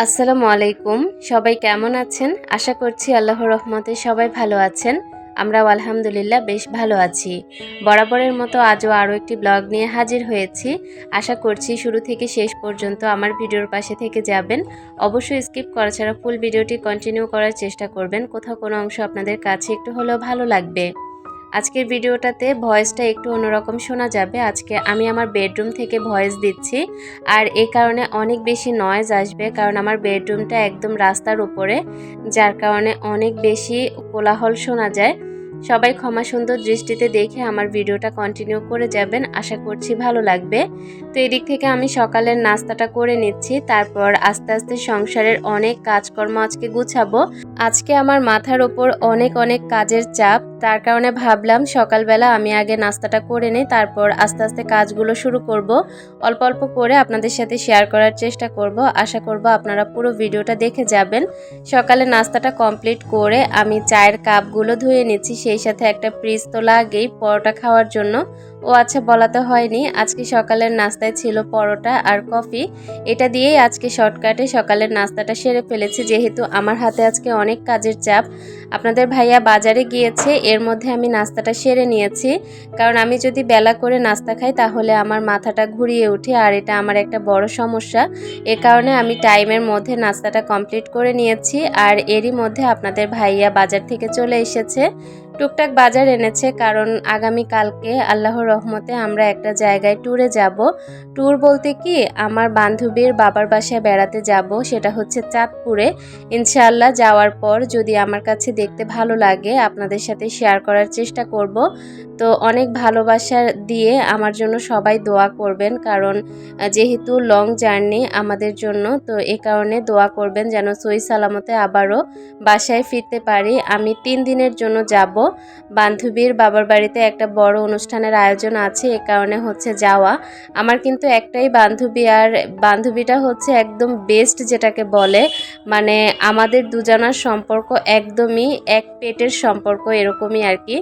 আসসালামু আলাইকুম। সবাই কেমন আছেন? আশা করছি আল্লাহর রহমতে সবাই ভালো আছেন। আমরাও আলহামদুলিল্লাহ বেশ ভালো আছি। বরাবরের মতো আজও আরও একটি ব্লগ নিয়ে হাজির হয়েছি। আশা করছি শুরু থেকে শেষ পর্যন্ত আমার ভিডিওর পাশে থেকে যাবেন। অবশ্যই স্কিপ করা ছাড়া ফুল ভিডিওটি কন্টিনিউ করার চেষ্টা করবেন। কোথাও কোনো অংশ আপনাদের কাছে একটু হলেও ভালো লাগবে। আজকের ভিডিওটাতে ভয়েসটা একটু অন্যরকম শোনা যাবে। আজকে আমি আমার বেডরুম থেকে ভয়েস দিচ্ছি আর এই কারণে অনেক বেশি নয়েজ আসবে কারণ আমার বেডরুমটা একদম রাস্তার উপরে, যার কারণে অনেক বেশি কোলাহল শোনা যায়। সবাই ক্ষমা সুন্দর দৃষ্টিতে দেখে আমার ভিডিওটা কন্টিনিউ করে যাবেন। আশা করছি ভালো লাগবে। তো এদিক থেকে আমি সকালের নাস্তাটা করে নিচ্ছি, তারপর আস্তে আস্তে সংসারের অনেক কাজকর্ম আজকে গুছাবো। আজকে আমার মাথার ওপর অনেক অনেক কাজের চাপ তার কারণে ভাবলাম সকালবেলা আমি আগে নাস্তাটা করে নিই, তারপর আস্তে আস্তে কাজগুলো শুরু করব। অল্প অল্প করে আপনাদের সাথে শেয়ার করার চেষ্টা করব। আশা করব আপনারা পুরো ভিডিওটা দেখে যাবেন। সকালে নাস্তাটা কমপ্লিট করে আমি চায়ের কাপগুলো ধুয়ে নিচ্ছি, সেই সাথে একটা ফ্রিজ তো লাগেই পরোটা খাওয়ার জন্য। ও আচ্ছা বলা তো হয়নি। আজকে সকালের নাস্তায় ছিল পরোটা আর কফি। এটা দিয়েই আজকে শর্টকাটে সকালের নাস্তাটা সেরে ফেলেছি। যেহেতু আমার হাতে আজকে অনেক কাজের চাপ, আপনাদের ভাইয়া বাজারে গিয়েছে, এর মধ্যে আমি নাস্তাটা সেরে নিয়েছি। কারণ আমি যদি বেলা করে নাস্তা খাই, তাহলে আমার মাথাটা ঘুরিয়ে উঠে আর এটা আমার একটা বড় সমস্যা। এ কারণে আমি টাইমের মধ্যে নাস্তাটা কমপ্লিট করে নিয়েছি। আর এরই মধ্যে আপনাদের ভাইয়া বাজার থেকে চলে এসেছে। টুকটাক বাজার এনেছে, কারণ আগামী কালকে আল্লাহর রহমতে আমরা একটা জায়গায় ট্যুরে যাব। ট্যুর বলতে কি, আমার বান্ধবীর বাবার বাসায় বেড়াতে যাব, সেটা হচ্ছে চাঁদপুরে। ইনশাআল্লাহ যাওয়ার পর যদি আমার কাছে দেখতে ভালো লাগে, আপনাদের সাথে শেয়ার করার চেষ্টা করব। তো অনেক ভালোবাসা দিয়ে আমার জন্য সবাই দোয়া করবেন, কারণ যেহেতু লং জার্নি আমাদের জন্য, তো এ কারণে দোয়া করবেন যেন সই সালামতে আবারও বাসায় ফিরতে পারি। আমি তিন দিনের জন্য যাব বান্ধবীর বাবার বাড়িতে একটা বড় অনুষ্ঠানের আয়োজন আছে, এ কারণে হচ্ছে যাওয়া। আমার কিন্তু একটাই বান্ধবী, আর বান্ধবীটা হচ্ছে একদম বেস্ট যেটাকে বলে। মানে আমাদের দুজনার সম্পর্ক একদমই এক পেটের সম্পর্ক এরকমই আর কি।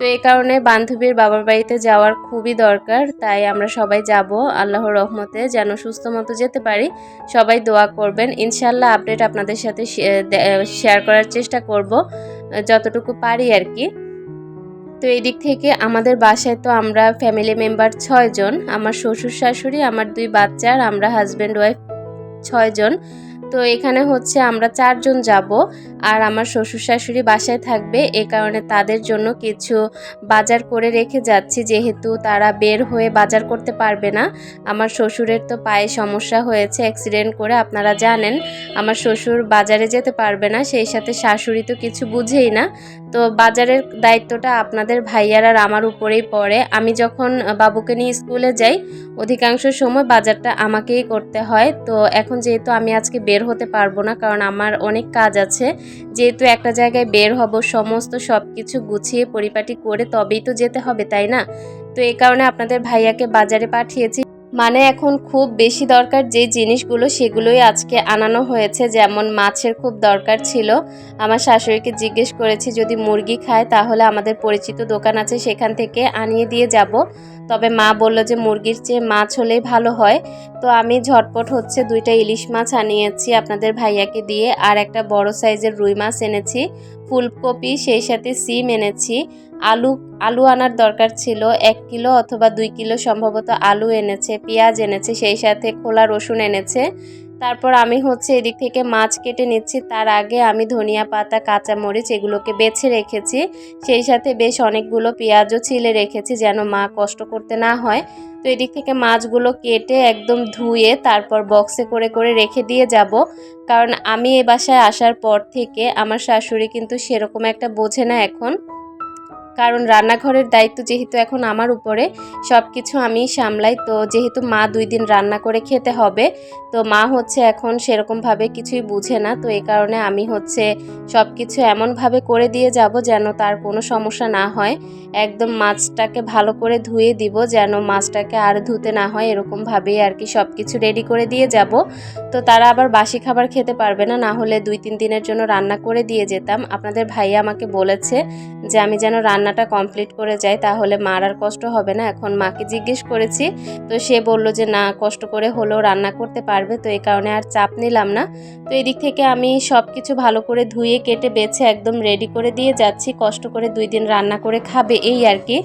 তো এই কারণে বান্ধবীর বাবার বাড়িতে যাওয়ার খুবই দরকার, তাই আমরা সবাই যাব, আল্লাহর রহমতে যেন সুস্থ মতো যেতে পারি। সবাই দোয়া করবেন। ইনশাল্লাহ আপডেট আপনাদের সাথে শেয়ার করার চেষ্টা করব। যতটুকু পারি আর কি তো এদিক দিক থেকে আমাদের বাসায় তো আমরা ফ্যামিলি মেম্বার ছয়জন, আমার শ্বশুর শাশুড়ি, আমার দুই বাচ্চা আর আমরা হাজব্যান্ড ওয়াইফ ছয়জন। তো এখানে হচ্ছে আমরা চারজন যাব আর আমার শ্বশুর শাশুড়ি বাসায় থাকবে। এ কারণে তাদের জন্য কিছু বাজার করে রেখে যাচ্ছি। যেহেতু তারা বের হয়ে বাজার করতে পারবে না। আমার শ্বশুরের তো পায়ে সমস্যা হয়েছে অ্যাক্সিডেন্ট করে আপনারা জানেন। আমার শ্বশুর বাজারে যেতে পারবে না, সেই সাথে শাশুড়ি তো কিছু বুঝেই না। তো বাজারের দায়িত্বটা আপনাদের ভাইয়ার আর আমার উপরেই পড়ে। আমি যখন বাবুকে নিয়ে স্কুলে যাই অধিকাংশ সময় বাজারটা আমাকেই করতে হয়। তো এখন যেহেতু আমি আজকে বের হতে পারব না, কারণ আমার অনেক কাজ আছে, যেহেতু একটা জায়গায় বের হব, সমস্ত সব কিছু গুছিয়ে পরিপাটি করে তবেই তো যেতে হবে, তাই না? তো এই কারণে আপনাদের ভাইয়াকে বাজারে পাঠিয়েছি। মানে এখন খুব বেশি দরকার যে জিনিসগুলো সেগুলোই আজকে আনানো হয়েছে। যেমন মাছের খুব দরকার ছিল। আমার শাশুড়িকে জিজ্ঞেস করেছি, যদি মুরগি খায় তাহলে আমাদের পরিচিত দোকান আছে, সেখান থেকে আনিয়ে দিয়ে যাব। তবে মা বলল যে, মুরগির চেয়ে মাছ হলেই ভালো হয়। তো আমি ঝটপট হচ্ছে দুইটা ইলিশ মাছ আনিয়েছি আপনাদের ভাইয়াকে দিয়ে। আর একটা বড় সাইজের রুই মাছ এনেছি, ফুলকপি, সেই সাথে সিম এনেছি। আলু আলু আনার দরকার ছিল এক কিলো অথবা দুই কিলো, সম্ভবত আলু এনেছে, পেঁয়াজ এনেছে, সেই সাথে খোলা রসুন এনেছে। তারপর আমি হচ্ছে এদিক থেকে মাছ কেটে নিচ্ছি। তার আগে আমি ধনিয়া পাতা, কাঁচা মরিচ এগুলোকে বেছে রেখেছি। সেই সাথে বেশ অনেকগুলো পেঁয়াজও ছিলে রেখেছি যেন মা কষ্ট করতে না হয়। তো এদিক থেকে মাছগুলো কেটে একদম ধুয়ে তারপর বক্সে করে করে রেখে দিয়ে যাব। কারণ আমি এ বাসায় আসার পর থেকে আমার শাশুড়ি কিন্তু সেরকম একটা বোঝে না এখন। কারণ রান্নাঘরের দায়িত্ব যেহেতু এখন আমার উপরে সব কিছু আমি সামলাই। তো যেহেতু মা দুই দিন রান্না করে খেতে হবে, তো মা হচ্ছে এখন সেরকমভাবে কিছুই বুঝে না। তো এই কারণে আমি হচ্ছে সব কিছু এমনভাবে করে দিয়ে যাব যেন তার কোনো সমস্যা না হয়। একদম মাছটাকে ভালো করে ধুয়ে দিব যেন মাছটাকে আর ধুতে না হয়, এরকমভাবেই আর কি সব কিছু রেডি করে দিয়ে যাব। তো তারা আবার বাসি খাবার খেতে পারবে না না হলে দুই তিন দিনের জন্য রান্না করে দিয়ে যেতাম। আপনাদের ভাইয়া আমাকে বলেছে যে আমি যেন রান্না রান্নাটা কমপ্লিট করে যাই তাহলে মার আর কষ্ট হবে না। এখন মাকে জিজ্ঞেস করেছি, তো সে বলল যে, না, কষ্ট করে হলেও রান্না করতে পারবে। তো এই কারণে আর চাপ নিলাম না। তো এদিক থেকে আমি সব কিছু ভালো করে ধুয়ে, কেটে, বেছে, একদম রেডি করে দিয়ে যাচ্ছি। কষ্ট করে দুই দিন রান্না করে খাবে এই আর কি।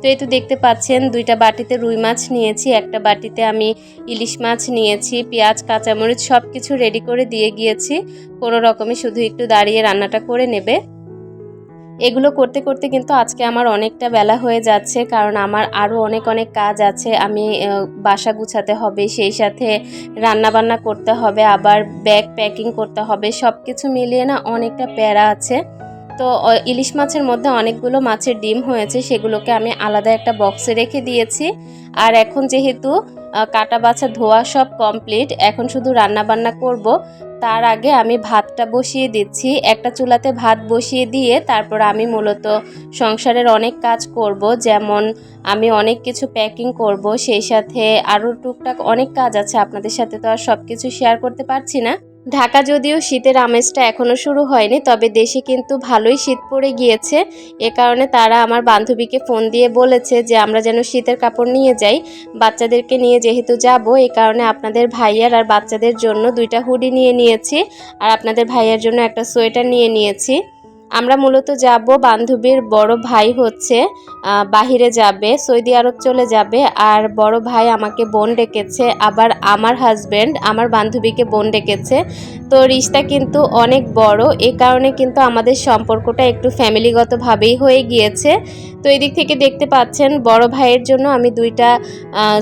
তো এই তো দেখতে পাচ্ছেন, দুইটা বাটিতে রুই মাছ নিয়েছি, একটা বাটিতে আমি ইলিশ মাছ নিয়েছি, পেঁয়াজ, কাঁচামরিচ সব কিছু রেডি করে দিয়ে গিয়েছি। কোনো রকমে শুধু একটু দাঁড়িয়ে রান্নাটা করে নেবে। এগুলো করতে করতে কিন্তু আজকে আমার অনেকটা বেলা হয়ে যাচ্ছে, কারণ আমার আরও অনেক অনেক কাজ আছে। আমি বাসা গুছাতে হবে, সেই সাথে রান্নাবান্না করতে হবে, আবার ব্যাগ প্যাকিং করতে হবে সব কিছু মিলিয়ে না অনেকটা প্যারা আছে। তো ইলিশ মাছের মধ্যে অনেকগুলো মাছের ডিম হয়েছে, সেগুলোকে আমি আলাদা একটা বক্সে রেখে দিয়েছি। আর এখন যেহেতু কাটা বাছা ধোয়া সব কমপ্লিট, এখন শুধু রান্না বান্না করব। তার আগে আমি ভাতটা বসিয়ে দিচ্ছি। একটা চুলাতে ভাত বসিয়ে দিয়ে তারপর আমি মূলত সংসারের অনেক কাজ করব। যেমন, আমি অনেক কিছু প্যাকিং করব, সেই সাথে আরও টুকটাক অনেক কাজ আছে। আপনাদের সাথে তো আর সব কিছু শেয়ার করতে পারছি না। ঢাকা যদিও শীতের আমেজটা এখনও শুরু হয়নি, তবে দেশে কিন্তু ভালোই শীত পড়ে গিয়েছে। এ কারণে তারা আমার বান্ধবীকে ফোন দিয়ে বলেছে যে, আমরা যেন শীতের কাপড় নিয়ে যাই, বাচ্চাদেরকে নিয়ে যেহেতু যাব, এ কারণে আপনাদের ভাইয়ার আর বাচ্চাদের জন্য দুইটা হুডি নিয়ে নিয়েছি, আর আপনাদের ভাইয়ার জন্য একটা সোয়েটার নিয়ে নিয়েছি। আমরা মূলত যাব, বান্ধবীর বড় ভাই হচ্ছে বাহিরে যাবে, সৌদি আরব চলে যাবে, আর বড় ভাই আমাকে বোন ডেকেছে, আবার আমার হাজব্যান্ড আমার বান্ধবীকে বোন ডেকেছে। তো রিশতা কিন্তু অনেক বড়, এ কারণে কিন্তু আমাদের সম্পর্কটা একটু ফ্যামিলিগতভাবেই হয়ে গিয়েছে। তো এদিক থেকে দেখতে পাচ্ছেন, বড় ভাইয়ের জন্য আমি দুইটা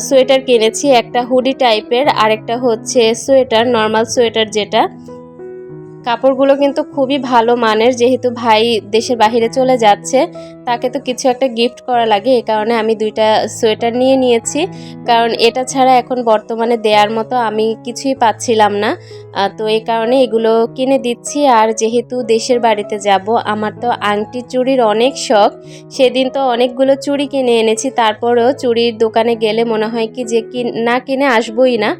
সোয়েটার কিনেছি, একটা হুডি টাইপের আর একটা হচ্ছে সোয়েটার নর্মাল সোয়েটার যেটা। কাপড়গুলো কিন্তু খুবই ভালো মানের, যেহেতু ভাই দেশের বাইরে চলে যাচ্ছে, তাকে তো কিছু একটা গিফট করা লাগে এই কারণে আমি দুইটা সোয়েটার নিয়ে নিয়েছি। কারণ এটা ছাড়া এখন বর্তমানে দেওয়ার মতো আমি কিছুই পাচ্ছিলাম না। তো এই কারণে এগুলো কিনে দিচ্ছি, আর যেহেতু দেশের বাড়িতে যাব, আমার তো আংটি চুড়ির অনেক শখ। সেদিন তো অনেকগুলো চুড়ি কিনে এনেছি, তারপরেও চুড়ির দোকানে গেলে মনে হয় কি যে কি না কিনে আসবোই না।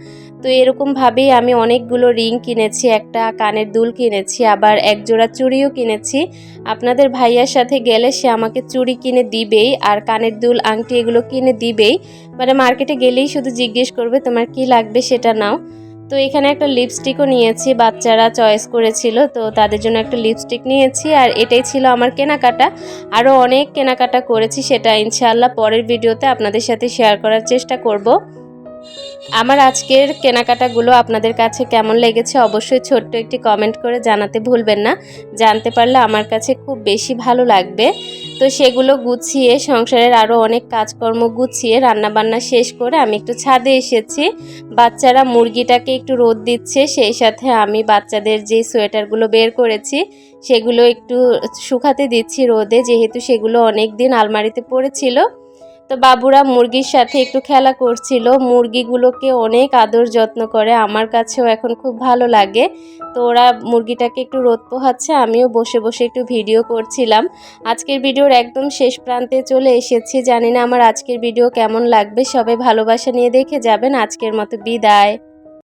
তো এরকমভাবেই আমি অনেকগুলো রিং কিনেছি, একটা কানের দুল কিনেছি, আবার এক জোড়া চুড়িও কিনেছি। আপনাদের ভাইয়ার সাথে গেলে সে আমাকে চুড়ি কিনে দিবেই আর কানের দুল, আংটি এগুলো কিনে দিবেই। মানে মার্কেটে গেলেই শুধু জিজ্ঞেস করবে, তোমার কি লাগবে সেটা নাও। তো এখানে একটা লিপস্টিকও নিয়েছি, বাচ্চারা চয়েস করেছিল, তো তাদের জন্য একটা লিপস্টিক নিয়েছি। আর এটাই ছিল আমার কেনাকাটা। আরও অনেক কেনাকাটা করেছি, সেটা ইনশাআল্লাহ পরের ভিডিওতে আপনাদের সাথে শেয়ার করার চেষ্টা করব। আমার আজকের কেনাকাটাগুলো আপনাদের কাছে কেমন লেগেছে অবশ্যই ছোট্ট একটি কমেন্ট করে জানাতে ভুলবেন না। জানতে পারলে আমার কাছে খুব বেশি ভালো লাগবে। তো সেগুলো গুছিয়ে, সংসারের আরও অনেক কাজকর্ম গুছিয়ে, রান্নাবান্না শেষ করে আমি একটু ছাদে এসেছি। বাচ্চারা মুরগিটাকে একটু রোদ দিচ্ছে, সেই সাথে আমি বাচ্চাদের যে সোয়েটারগুলো বের করেছি, সেগুলো একটু শুকাতে দিচ্ছি রোদে, যেহেতু সেগুলো অনেক দিন আলমারিতে পড়েছিল। তো বাবুরা মুরগির সাথে একটু খেলা করছিল। মুরগিগুলোকে অনেক আদর যত্ন করে। আমার কাছেও এখন খুব ভালো লাগে। তো ওরা মুরগিটাকে একটু রোদ পোহাচ্ছে, আমিও বসে বসে একটু ভিডিও করছিলাম। আজকের ভিডিওর একদম শেষ প্রান্তে চলে এসেছি। জানি না আমার আজকের ভিডিও কেমন লাগবে, সবাই ভালোবাসা নিয়ে দেখে যাবেন। আজকের মতো বিদায়।